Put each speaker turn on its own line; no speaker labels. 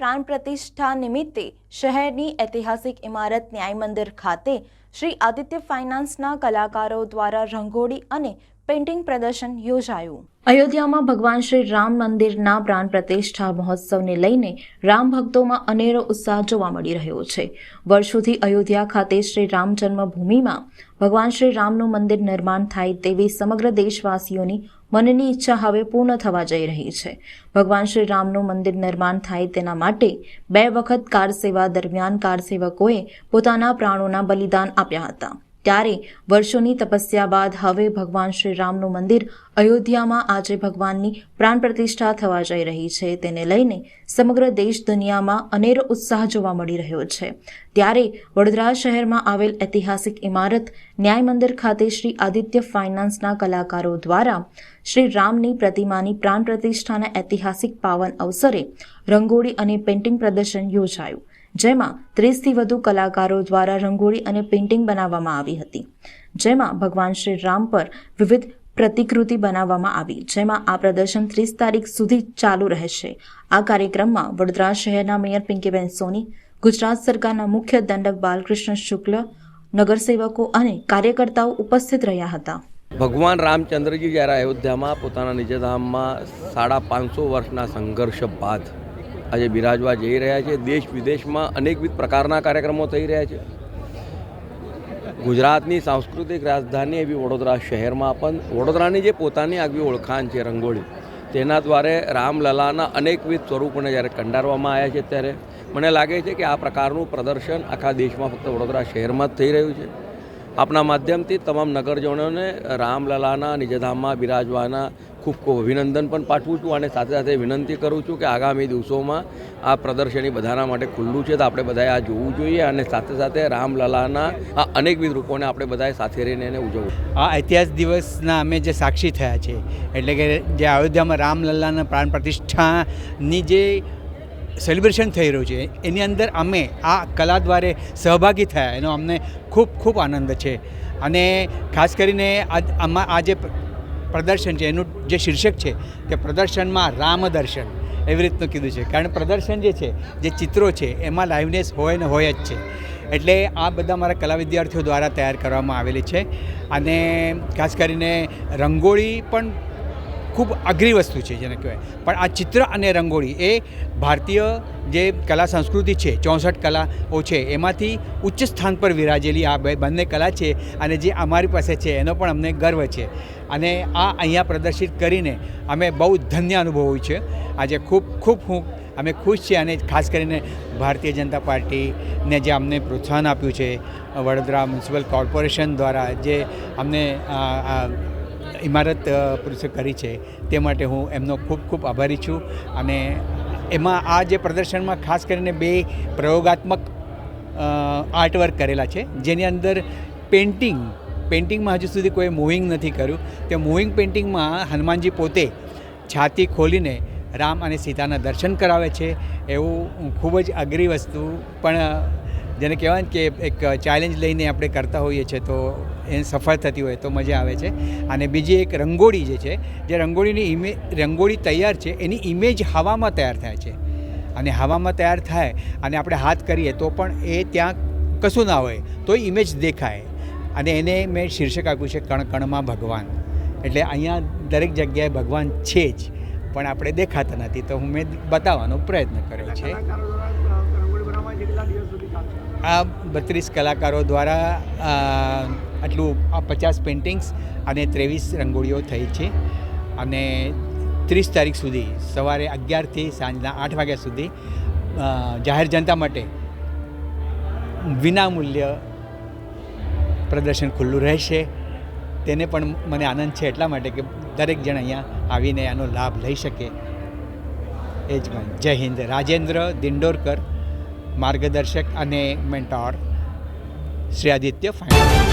પ્રાણ પ્રતિષ્ઠા નિમિત્તે શહેરની ઐતિહાસિક ઇમારત ન્યાય મંદિર ખાતે શ્રી આદિત્ય ફાઇનાન્સના કલાકારો દ્વારા રંગોળી અને પેઇન્ટિંગ પ્રદર્શન યોજાયું. અયોધ્યામાં ભગવાન શ્રી રામ મંદિરના પ્રાણ પ્રતિષ્ઠા મહોત્સવને લઈને રામ ભક્તોમાં અનેરો ઉત્સાહ જોવા મળી રહ્યો છે. વર્ષોથી અયોધ્યા ખાતે શ્રી રામ જન્મભૂમિમાં ભગવાન શ્રી રામનું મંદિર નિર્માણ થાય તેવી સમગ્ર દેશવાસીઓની મનની ઈચ્છા હવે પૂર્ણ થવા જઈ રહી છે. ભગવાન શ્રી રામનું મંદિર નિર્માણ થાય તેના માટે બે વખત કાર સેવા દરમિયાન કાર સેવકોએ પોતાના પ્રાણોના બલિદાન આપ્યા હતા. ત્યારે વર્ષોની તપસ્યા બાદ હવે ભગવાન શ્રી રામનું મંદિર અયોધ્યામાં આજે ભગવાનની પ્રાણ પ્રતિષ્ઠા થવા જઈ રહી છે. તેને લઈને સમગ્ર દેશ દુનિયામાં અનેરો ઉત્સાહ જોવા મળી રહ્યો છે. ત્યારે વડોદરા શહેરમાં આવેલ ઐતિહાસિક ઇમારત ન્યાય મંદિર ખાતે શ્રી આદિત્ય ફાઇનાન્સના કલાકારો દ્વારા શ્રી રામની પ્રતિમાની પ્રાણ પ્રતિષ્ઠાના ઐતિહાસિક પાવન અવસરે રંગોળી અને પેઇન્ટિંગ પ્રદર્શન યોજાયું. જેમાં ત્રીસથી વધુ કલાકારો દ્વારા રંગોળી અને પેઇન્ટિંગ બનાવવામાં આવી હતી. જેમાં ભગવાન શ્રી રામ પર વિવિધ પ્રતિકૃતિ બનાવવામાં આવી, જેમાં આ પ્રદર્શન ત્રીસ તારીખ સુધી ચાલુ રહેશે. આ કાર્યક્રમમાં વડોદરા શહેરના મેયર પિંકીબેન સોની, ગુજરાત સરકારના મુખ્ય દંડક બાલકૃષ્ણ શુક્લ, નગરસેવકો અને કાર્યકર્તાઓ ઉપસ્થિત રહ્યા હતા.
ભગવાન રામચંદ્રજી જ્યારે અયોધ્યામાં પોતાના નિજધામમાં સાડા પાંચસો વર્ષના સંઘર્ષ બાદ આજે બિરાજવા જઈ રહ્યા છે. દેશ વિદેશમાં અનેકવિધ પ્રકારના કાર્યક્રમો થઈ રહ્યા છે. ગુજરાતની સાંસ્કૃતિક રાજધાની એવી વડોદરા શહેરમાં પણ વડોદરાની જે પોતાની આગવી ઓળખાણ છે રંગોળી, તેના દ્વારે રામલલાના અનેકવિધ સ્વરૂપોને જ્યારે કંડારવામાં આવ્યા છે ત્યારે મને લાગે છે કે આ પ્રકારનું પ્રદર્શન આખા દેશમાં ફક્ત વડોદરા શહેરમાં જ થઈ રહ્યું છે. આપના માધ્યમથી તમામ નગરજનોને રામલલાના નિજધામમાં બિરાજવાના ખૂબ ખૂબ અભિનંદન પણ પાઠવું છું અને સાથે સાથે વિનંતી કરું છું કે આગામી દિવસોમાં આ પ્રદર્શની બધાના માટે ખુલ્લું છે તો આપણે બધાએ આ જોવું જોઈએ અને સાથે સાથે રામલલાના આ અનેકવિધ રૂપોને આપણે બધાએ સાથે રહીને એને ઉજવવું.
આ ઇતિહાસ દિવસના અમે જે સાક્ષી થયા છે, એટલે કે જે અયોધ્યામાં રામલલ્લાના પ્રાણ પ્રતિષ્ઠાની જે સેલિબ્રેશન થઈ રહ્યું છે, એની અંદર અમે આ કલા દ્વારે સહભાગી થયા, એનો અમને ખૂબ ખૂબ આનંદ છે. અને ખાસ કરીને આમાં આ જે પ્રદર્શન છે, એનું જે શીર્ષક છે કે પ્રદર્શનમાં રામ દર્શન, એવી રીતનું કીધું છે. કારણ પ્રદર્શન જે છે, જે ચિત્રો છે, એમાં લાઇવનેસ હોય ને હોય જ છે. એટલે આ બધા મારા કલા વિદ્યાર્થીઓ દ્વારા તૈયાર કરવામાં આવેલી છે. અને ખાસ કરીને રંગોળી પણ ખૂબ અઘરી વસ્તુ છે જેને કહેવાય. પણ આ ચિત્ર અને રંગોળી એ ભારતીય જે કલા સંસ્કૃતિ છે, ચોસઠ કલાઓ છે, એમાંથી ઉચ્ચ સ્થાન પર વિરાજેલી આ બંને કલા છે અને જે અમારી પાસે છે, એનો પણ અમને ગર્વ છે. અને આ અહીંયા પ્રદર્શિત કરીને અમે બહુ ધન્ય અનુભવ્યું છે. આજે ખૂબ ખૂબ હું, અમે ખુશ છીએ અને ખાસ કરીને ભારતીય જનતા પાર્ટીને જે અમને પ્રોત્સાહન આપ્યું છે, વડોદરા મ્યુનિસિપલ કોર્પોરેશન દ્વારા જે અમને ઇમારત પુરુષે કરી છે તે માટે હું એમનો ખૂબ ખૂબ આભારી છું અને એમાં આ જે પ્રદર્શનમાં ખાસ કરીને બે પ્રયોગાત્મક આર્ટવર્ક કરેલા છે, જેની અંદર પેઇન્ટિંગ, પેઇન્ટિંગમાં હજુ સુધી કોઈ મૂવિંગ નથી કર્યું, તે મૂવિંગ પેઇન્ટિંગમાં હનુમાનજી પોતે છાતી ખોલીને રામ અને સીતાના દર્શન કરાવે છે, એવું ખૂબ જ અઘરી વસ્તુ, પણ જેને કહેવાય ને કે એક ચેલેન્જ લઈને આપણે કરતા હોઈએ છીએ તો એ સફળ થતી હોય તો મજા આવે છે. અને બીજી એક રંગોળી જે છે, જે રંગોળીની ઇમે રંગોળી તૈયાર છે, એની ઇમેજ હવામાં તૈયાર થાય છે. અને હવામાં તૈયાર થાય અને આપણે હાથ કરીએ તો પણ એ ત્યાં કશું ના હોય, તો ઇમેજ દેખાય. અને એને મેં શીર્ષક આપ્યું છે, કણ કણમાં ભગવાન. એટલે અહીંયા દરેક જગ્યાએ ભગવાન છે જ, પણ આપણે દેખાતા નથી. તો હું મેં બતાવવાનો પ્રયત્ન કર્યો છે. આ બત્રીસ કલાકારો દ્વારા આટલું, આ પચાસ પેઇન્ટિંગ્સ અને ત્રેવીસ રંગોળીઓ થઈ છે. અને ત્રીસ તારીખ સુધી, સવારે અગિયારથી સાંજના આઠ વાગ્યા સુધી જાહેર જનતા માટે વિનામૂલ્ય પ્રદર્શન ખુલ્લું રહેશે. તેને પણ મને આનંદ છે એટલા માટે કે દરેક જણ અહીંયા આવીને આનો લાભ લઈ શકે. એ જ જય હિન્દ. રાજેન્દ્ર દિંડોરકર. માર્ગદર્શક અને મેન્ટોર શ્રી આદિત્ય ફાઇનાન્સ.